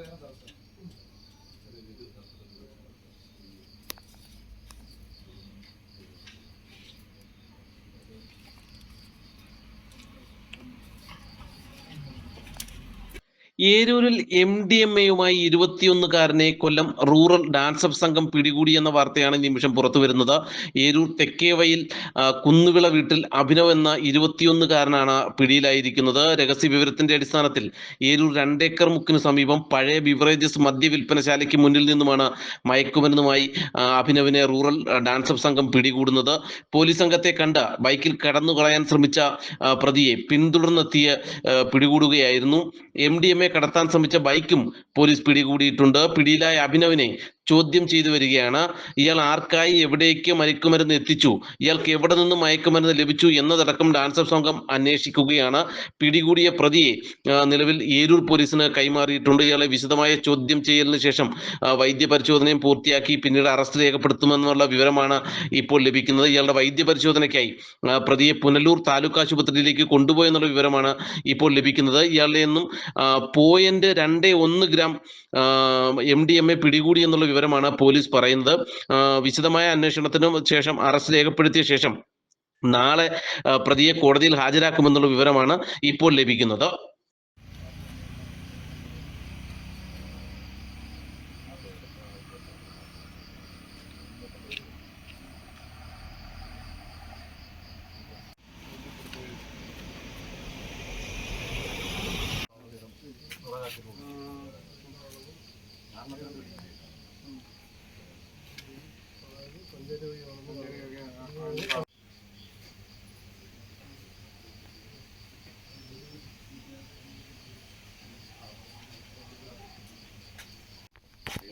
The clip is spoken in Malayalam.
ಹೇಳೋದೇನು ಸರ್ ഏരൂരിൽ എം ഡി എം എയുമായി ഇരുപത്തിയൊന്നുകാരനെ കൊല്ലം റൂറൽ ഡാൻസ് സംഘം പിടികൂടി എന്ന വാർത്തയാണ് നിമിഷം പുറത്തു വരുന്നത്. ഏരൂർ തെക്കേവയിൽ കുന്നുവിള വീട്ടിൽ അഭിനവ് എന്ന ഇരുപത്തിയൊന്നുകാരനാണ് പിടിയിലായിരിക്കുന്നത്. രഹസ്യ വിവരത്തിന്റെ അടിസ്ഥാനത്തിൽ ഏരൂർ രണ്ടേക്കർ മുക്കിന് സമീപം പഴയ ബിവറേജസ് മദ്യ വിൽപ്പനശാലയ്ക്ക് മുന്നിൽ നിന്നുമാണ് മയക്കുമരുന്നുമായി അഭിനവിനെ റൂറൽ ഡാൻസ് സംഘം പിടികൂടുന്നത്. പോലീസ് സംഘത്തെ കണ്ട് ബൈക്കിൽ കടന്നു കളയാൻ ശ്രമിച്ച പ്രതിയെ പിന്തുടർന്നെത്തിയ പിടികൂടുകയായിരുന്നു. എം ഡി എം എ കടത്താൻ ശ്രമിച്ച ബൈക്കും പോലീസ് പിടികൂടിയിട്ടുണ്ട്. പിടിയിലായ അഭിനവിനെ ചോദ്യം ചെയ്തു വരികയാണ്. ഇയാൾ ആർക്കായി എവിടേക്ക് മയക്കുമരുന്ന് എത്തിച്ചു? ഇയാൾക്ക് എവിടെ നിന്ന് മയക്കുമരുന്ന് ലഭിച്ചു എന്നതടക്കം ഡാൻസർ സംഘം അന്വേഷിക്കുകയാണ്. പിടികൂടിയ പ്രതിയെ നിലവിൽ ഏരൂർ പോലീസിന് കൈമാറിയിട്ടുണ്ട്. ഇയാളെ വിശദമായ ചോദ്യം ചെയ്യലിന് ശേഷം വൈദ്യപരിശോധനയും വൈദ്യ പരിശോധനയും പൂർത്തിയാക്കി പിന്നീട് അറസ്റ്റ് രേഖപ്പെടുത്തുമെന്നുള്ള വിവരമാണ് ഇപ്പോൾ ലഭിക്കുന്നത്. ഇയാളുടെ വൈദ്യ പരിശോധനയ്ക്കായി പ്രതിയെ പുനലൂർ താലൂക്ക് ആശുപത്രിയിലേക്ക് കൊണ്ടുപോയെന്നുള്ള വിവരമാണ് ഇപ്പോൾ ലഭിക്കുന്നത്. ഇയാളുടെ നിന്നും പോയിന്റ് രണ്ട് ഒന്ന് gram M D M A പിടികൂടി എന്നുള്ള വിവരമാണ് പോലീസ് പറയുന്നത്. വിശദമായ അന്വേഷണത്തിന് ശേഷം അറസ്റ്റ് രേഖപ്പെടുത്തിയ ശേഷം നാളെ പ്രതിയെ കോടതിയിൽ ഹാജരാക്കുമെന്നുള്ള വിവരമാണ് ഇപ്പോൾ ലഭിക്കുന്നത്.